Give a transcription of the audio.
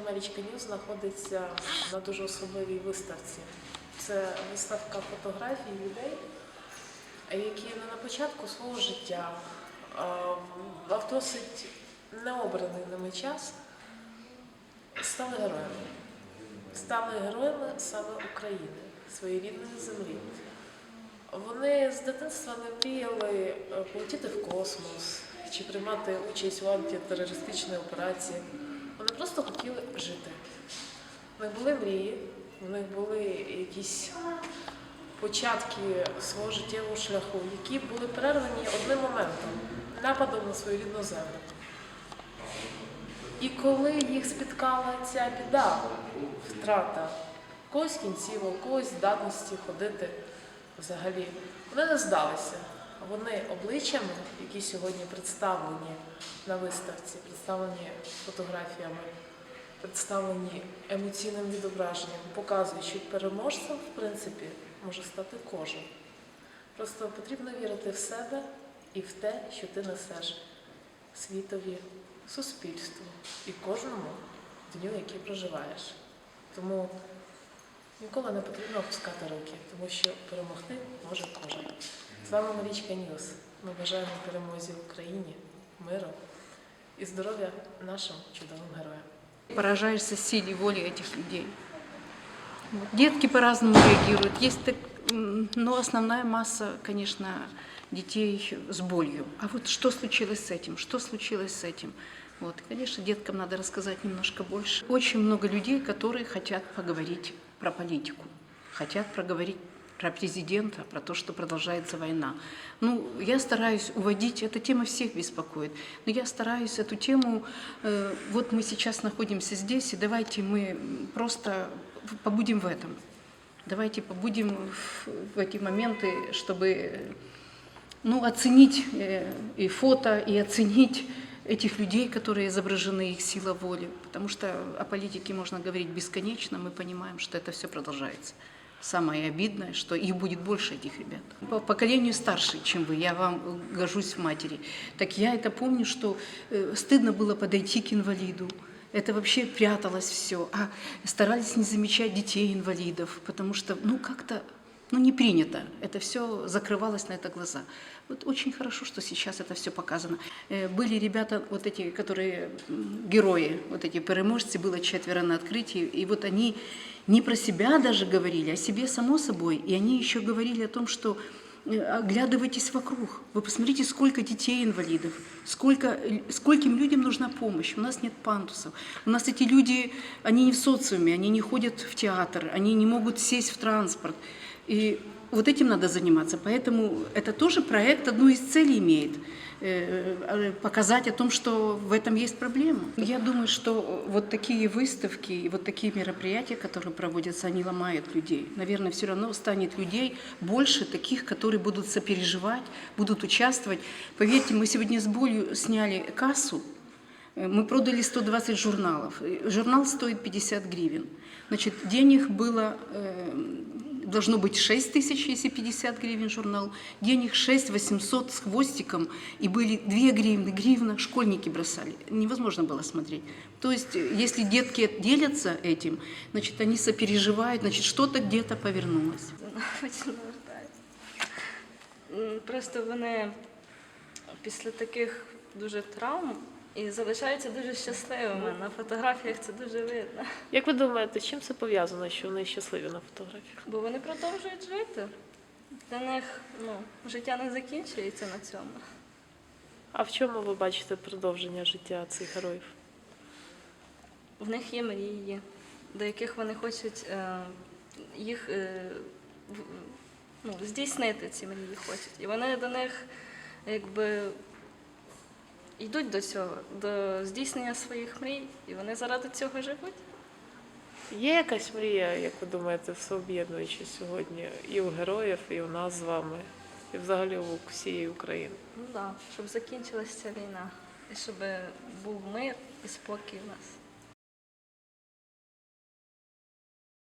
Марічка Ньюз знаходиться на дуже особливій виставці. Це виставка фотографій людей, які не на початку свого життя, а в досить необраний ними час стали героями. Стали героями саме України, своєї рідної землі. Вони з дитинства не мріяли е, полетіти в космос чи приймати участь у антитерористичній операції. Вони просто хотіли жити. У них були мрії, у них були якісь початки свого життєвого шляху, які були перервані одним моментом нападом на свою рідну землю. І коли їх спіткала ця біда, втрата когось кінцівок, когось здатності ходити взагалі, вони не здалися. Вони обличчями, які сьогодні представлені на виставці, представлені фотографіями, представлені емоційним відображенням, показують, що переможцем, в принципі, може стати кожен. Просто потрібно вірити в себе і в те, що ти несеш світові, суспільству і кожному дню, який проживаєш. Тому ніколи не потрібно опускати руки, тому що перемогти може кожен. З вами Марічка Ньюс. Ми бажаємо перемозі Україні, миру і здоров'я нашим чудовим героям. Поражаешься силе воли этих людей. Вот. Детки по-разному реагируют. Есть так, м, но основная масса, конечно, детей с болью. А вот что случилось с этим? Что случилось с этим? Вот, конечно, деткам надо рассказать немножко больше. Очень много людей, которые хотят поговорить про политику, хотят проговорить про президента, про то, что продолжается война. Ну, я стараюсь уводить, эта тема всех беспокоит, но я стараюсь эту тему, э, вот мы сейчас находимся здесь, и давайте мы просто побудем в этом. Давайте побудем в, в эти моменты, чтобы ну, оценить э, и фото, и оценить этих людей, которые изображены, их сила воли. Потому что о политике можно говорить бесконечно, мы понимаем, что это все продолжается. Самое обидное, что их будет больше, этих ребят. По поколению старше, чем вы, я вам э, гожусь в матери. Так я это помню, что э, стыдно было подойти к инвалиду. Это вообще пряталось все. А старались не замечать детей инвалидов, потому что, ну, как-то ну, не принято. Это все закрывалось на это глаза. Вот очень хорошо, что сейчас это все показано. Э, Были ребята, вот эти, которые герои, вот эти переможцы, было четверо на открытии, и вот они не про себя даже говорили, о себе само собой, и они еще говорили о том, что э, оглядывайтесь вокруг. Вы посмотрите, сколько детей инвалидов, сколько, э, скольким людям нужна помощь. У нас нет пандусов. У нас эти люди, они не в социуме, они не ходят в театр, они не могут сесть в транспорт. И вот этим надо заниматься. Поэтому это тоже проект одну из целей имеет э, э, показать о том, что в этом есть проблема. Я думаю, что вот такие выставки вот такие мероприятия, которые проводятся, они ломают людей. Наверное, все равно станет людей больше таких, которые будут сопереживать, будут участвовать. Поверьте, мы сегодня с болью сняли кассу, Э, мы продали 120 журналов. Журнал стоит 50 гривен. Значит, денег было, э, должно быть 6 тысяч, если 50 гривен журнал. Денег 6 800 с хвостиком. И были 2 гривны, гривна, школьники бросали. Невозможно было смотреть. То есть, э, если детки делятся этим, значит, они сопереживают, значит, что-то где-то повернулось. Просто вони після таких дуже травм і залишаються дуже щасливими. На фотографіях це дуже видно. Як ви думаєте, з чим це пов'язано, що вони щасливі на фотографіях? Бо вони продовжують жити. Для них ну, життя не закінчується на цьому. А в чому ви бачите продовження життя цих героїв? В них є мрії, до яких вони хочуть е, їх е, ну, здійснити ці мрії хочуть. І вони до них якби йдуть до цього, до здійснення своїх мрій, і вони заради цього живуть. Є якась мрія, як ви думаєте, всеоб'єднуюча сьогодні і у героїв, і у нас з вами, і взагалі у всієї України? Ну так, да, щоб закінчилася ця війна, і щоб був мир і спокій у нас.